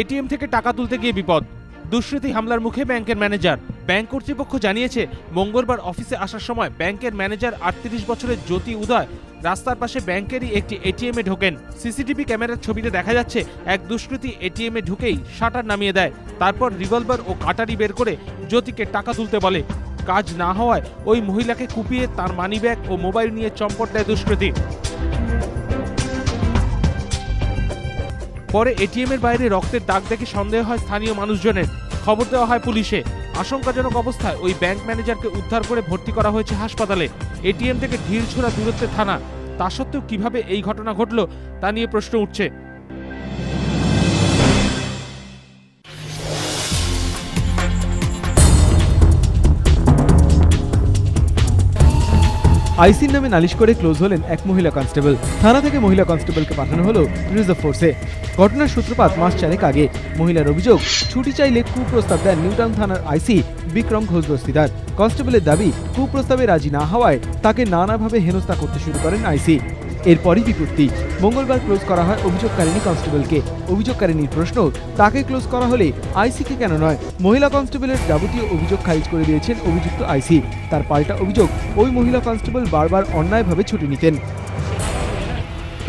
ATM থেকে টাকা তুলতে গিয়ে বিপদ। দুষ্কৃতী হামলার মুখে ব্যাংকের ম্যানেজার। ব্যাংক কর্তৃপক্ষ জানিয়েছে, মঙ্গলবার অফিসে আসার সময় ব্যাংকের ম্যানেজার আটত্রিশ বছরের জ্যোতি উদয় রাস্তার পাশে ব্যাংকেরই একটি এটিএমে ঢোকেন। সিসিটিভি ক্যামেরার ছবিতে দেখা যাচ্ছে, এক দুষ্কৃতী এটিএমে ঢুকেই শাটার নামিয়ে দেয়। তারপর রিভলভার ও কাটারি বের করে জ্যোতিকে টাকা তুলতে বলে। কাজ না হওয়ায় ওই মহিলাকে কুপিয়ে তার মানিব্যাগ ও মোবাইল নিয়ে চম্পট দেয় দুষ্কৃতী। পরে এটিএম এর বাইরে রক্তের দাগ দেখে সন্দেহ হয় স্থানীয় মানুষজনের। খবর দেওয়া হয় পুলিশে। আশঙ্কাজনক অবস্থায় ওই ব্যাংক ম্যানেজারকে উদ্ধার করে ভর্তি করা হয়েছে হাসপাতালে। এটিএম থেকে ঢিল ছোড়া দূরত্বে থানা। তা সত্ত্বেও কীভাবে এই ঘটনা ঘটল, তা নিয়ে প্রশ্ন উঠছে। আইসির নামে নালিশ করে ক্লোজ হলেন এক মহিলা কনস্টেবল। থানা থেকে মহিলা কনস্টেবলকে পাঠানো হলো রিজার্ভ ফোর্সে। ঘটনার সূত্রপাত মাস চারেক আগে। মহিলার অভিযোগ, ছুটি চাইলে কুপ্রস্তাব দেন নিউটাউন থানার আইসি বিক্রম ঘোষ দস্তিদার। কনস্টেবলের দাবি, কুপ্রস্তাবে রাজি না হওয়ায় তাকে নানাভাবে হেনস্থা করতে শুরু করেন আইসি। এরপরই বিপত্তি। মঙ্গলবার ক্লোজ করা হয় অভিযোগকারিণী কনস্টেবলকে। অভিযোগকারিণীর প্রশ্ন, তাকে ক্লোজ করা হলে আইসিকে কেন নয়? মহিলা কনস্টেবলের যাবতীয় অভিযোগ খারিজ করে দিয়েছেন অভিযুক্ত আইসি। তার পাল্টা অভিযোগ, ওই মহিলা কনস্টেবল বারবার অন্যায়ভাবে ছুটি নিতেন।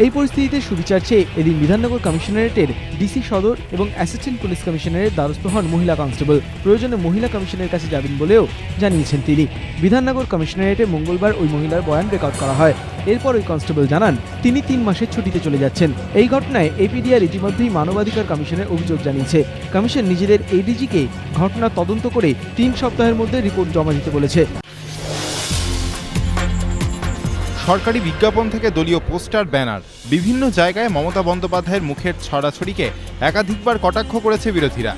এই পরিস্থিতিতে সুবিচার চেয়ে এদিন বিধাননগর কমিশনারেটের ডিসি সদর এবং অ্যাসিস্ট্যান্ট পুলিশ কমিশনারের দ্বারস্থ হন মহিলা কনস্টেবল। প্রয়োজনে মহিলা কমিশনের কাছে যাবেন বলেও জানিয়েছেন তিনি। বিধাননগর কমিশনারেটে মঙ্গলবার ওই মহিলার বয়ান রেকর্ড করা হয়। এরপর ওই কনস্টেবল জানান, তিনি তিন মাসের ছুটিতে চলে যাচ্ছেন। এই ঘটনায় এপিডিআর ইতিমধ্যেই মানবাধিকার কমিশনের অভিযোগ জানিয়েছে। কমিশন নিজেদের এডিজিকে ঘটনা তদন্ত করে তিন সপ্তাহের মধ্যে রিপোর্ট জমা দিতে বলেছে। সরকারি বিজ্ঞাপন থেকে দলীয় পোস্টার, ব্যানার, বিভিন্ন জায়গায় মমতা বন্দ্যোপাধ্যায়ের মুখের ছড়াছড়িকে একাধিকবার কটাক্ষ করেছে বিরোধীরা।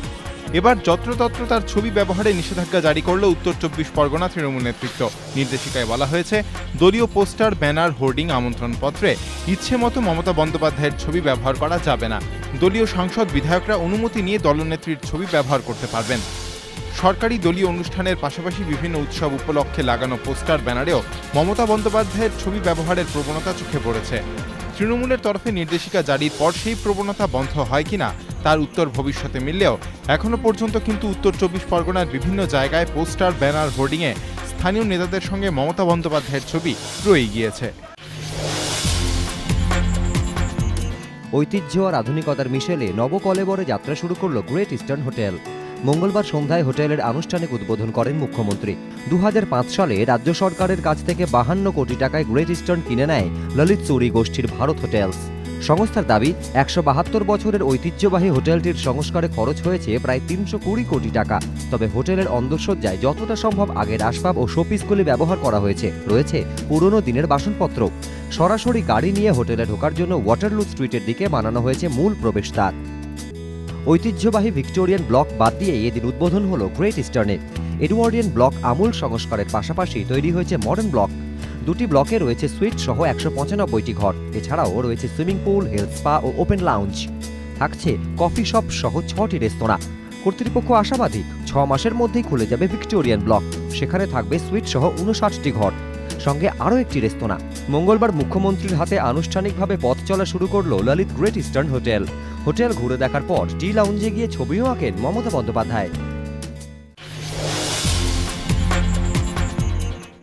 এবার যত্রতত্র তার ছবি ব্যবহারে নিষেধাজ্ঞা জারি করল উত্তর চব্বিশ পরগনা তৃণমূল নেতৃত্ব। নির্দেশিকায় বলা হয়েছে, দলীয় পোস্টার, ব্যানার, হোর্ডিং, আমন্ত্রণপত্রে ইচ্ছে মতো মমতা বন্দ্যোপাধ্যায়ের ছবি ব্যবহার করা যাবে না। দলীয় সাংসদ, বিধায়করা অনুমতি নিয়ে দলনেত্রীর ছবি ব্যবহার করতে পারবেন। সরকারি দলীয় অনুষ্ঠানের পাশাপাশি বিভিন্ন উৎসব উপলক্ষে লাগানো পোস্টার, ব্যানারেও মমতা বন্দ্যোপাধ্যায়ের ছবি ব্যবহারের প্রবণতা চোখে পড়েছে। তৃণমূলের তরফে নির্দেশিকা জারির পর সেই প্রবণতা বন্ধ হয় কিনা, তার উত্তর ভবিষ্যতে মিললেও এখনও পর্যন্ত কিন্তু উত্তর চব্বিশ পরগনার বিভিন্ন জায়গায় পোস্টার, ব্যানার, হোর্ডিংয়ে স্থানীয় নেতাদের সঙ্গে মমতা বন্দ্যোপাধ্যায়ের ছবি রয়ে গিয়েছে। ঐতিহ্য আর আধুনিকতার মিশেলে নবকলেবরে যাত্রা শুরু করল গ্রেট ইস্টার্ন হোটেল মঙ্গলবার সন্ধ্যায় হোটেলের আনুষ্ঠানিক উদ্বোধন করেন মুখ্যমন্ত্রী। দু হাজার পাঁচ সালে রাজ্য সরকারের কাছ থেকে বাহান্ন কোটি টাকায় গ্রেট ইস্টার্ন কিনে নেয় ললিত চৌরি গোষ্ঠীর ভারত হোটেলস। সংস্থার দাবি, একশো বাহাত্তর বছরের ঐতিহ্যবাহী হোটেলটির সংস্কারে খরচ হয়েছে প্রায় তিনশো কুড়ি কোটি টাকা। তবে হোটেলের অন্দরসজ্জায় যতটা সম্ভব আগের আসবাব ও শোপিসগুলি ব্যবহার করা হয়েছে, রয়েছে পুরনো দিনের বাসনপত্র। সরাসরি গাড়ি নিয়ে হোটেলে ঢোকার জন্য ওয়াটারলু স্ট্রিটের দিকে বানানো হয়েছে মূল প্রবেশদ্বার। ঐতিহ্যবাহী ভিক্টোরিয়ান ব্লক বাদ দিয়ে এদিন উদ্বোধন হলো গ্রেট ইস্টার্নে এডওয়ার্ডিয়ান ব্লক আমূল সংস্কারের পাশাপাশি তৈরি হয়েছে মডার্ন ব্লক। দুটি ব্লকে রয়েছে সুইট সহ একশো পঁচানব্বইটি ঘর। এছাড়াও রয়েছে সুইমিং পুল হেলথ স্পা ও ওপেন লাউঞ্জ থাকছে কফি শপ সহ ছটি রেস্তোরাঁ। কর্তৃপক্ষ আশাবাদী, ছ মাসের মধ্যেই খুলে যাবে ভিক্টোরিয়ান ব্লক। সেখানে থাকবে সুইট সহ উনষাটটি ঘর। সঙ্গে আরও একটি রেস্তোরাঁ। মঙ্গলবার মুখ্যমন্ত্রীর হাতে আনুষ্ঠানিকভাবে পথ চলা শুরু করল Lalit Great Eastern hotel hotel ঘুরে দেখার পর টি লাউঞ্জে গিয়ে ছবিও আঁকেন মমতা বন্দ্যোপাধ্যায়।